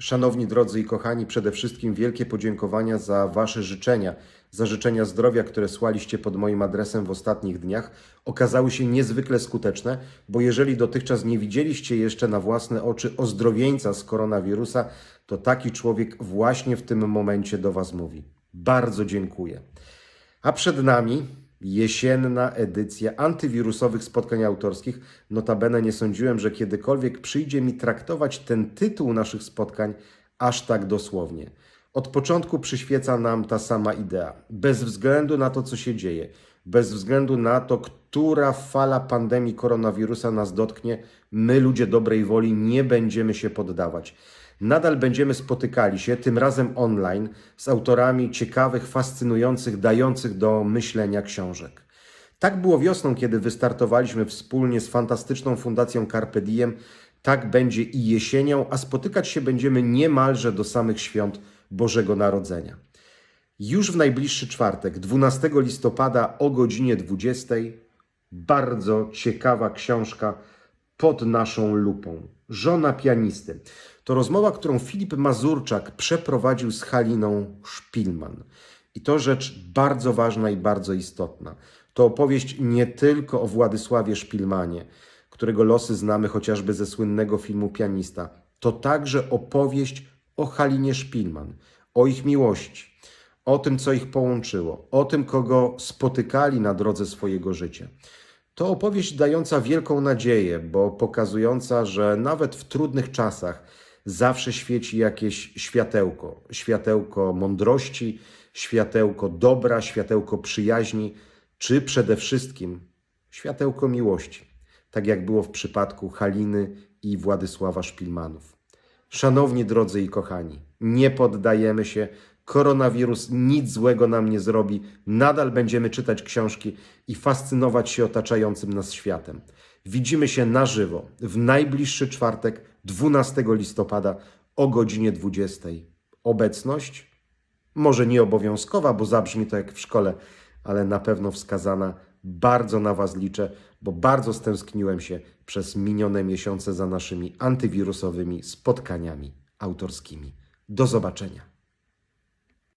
Szanowni drodzy i kochani, przede wszystkim wielkie podziękowania za Wasze życzenia, za życzenia zdrowia, które słaliście pod moim adresem w ostatnich dniach. Okazały się niezwykle skuteczne, bo jeżeli dotychczas nie widzieliście jeszcze na własne oczy ozdrowieńca z koronawirusa, to taki człowiek właśnie w tym momencie do Was mówi. Bardzo dziękuję. A przed nami jesienna edycja antywirusowych spotkań autorskich. Notabene nie sądziłem, że kiedykolwiek przyjdzie mi traktować ten tytuł naszych spotkań aż tak dosłownie. Od początku przyświeca nam ta sama idea. Bez względu na to, co się dzieje, bez względu na to, która fala pandemii koronawirusa nas dotknie, my, ludzie dobrej woli, nie będziemy się poddawać. Nadal będziemy spotykali się, tym razem online, z autorami ciekawych, fascynujących, dających do myślenia książek. Tak było wiosną, kiedy wystartowaliśmy wspólnie z fantastyczną fundacją Carpe Diem. Tak będzie i jesienią, a spotykać się będziemy niemalże do samych świąt Bożego Narodzenia. Już w najbliższy czwartek, 12 listopada o godzinie 20, bardzo ciekawa książka pod naszą lupą. Żona pianisty. To rozmowa, którą Filip Mazurczak przeprowadził z Haliną Szpilman. I to rzecz bardzo ważna i bardzo istotna. To opowieść nie tylko o Władysławie Szpilmanie, którego losy znamy chociażby ze słynnego filmu Pianista. To także opowieść o Halinie Szpilman, o ich miłości, o tym, co ich połączyło, o tym, kogo spotykali na drodze swojego życia. To opowieść dająca wielką nadzieję, bo pokazująca, że nawet w trudnych czasach zawsze świeci jakieś światełko. Światełko mądrości, światełko dobra, światełko przyjaźni, czy przede wszystkim światełko miłości. Tak jak było w przypadku Haliny i Władysława Szpilmanów. Szanowni drodzy i kochani, nie poddajemy się. Koronawirus nic złego nam nie zrobi. Nadal będziemy czytać książki i fascynować się otaczającym nas światem. Widzimy się na żywo w najbliższy czwartek, 12 listopada o godzinie 20. Obecność może nie obowiązkowa, bo zabrzmi to jak w szkole, ale na pewno wskazana. Bardzo na Was liczę, bo bardzo stęskniłem się przez minione miesiące za naszymi antywirusowymi spotkaniami autorskimi. Do zobaczenia.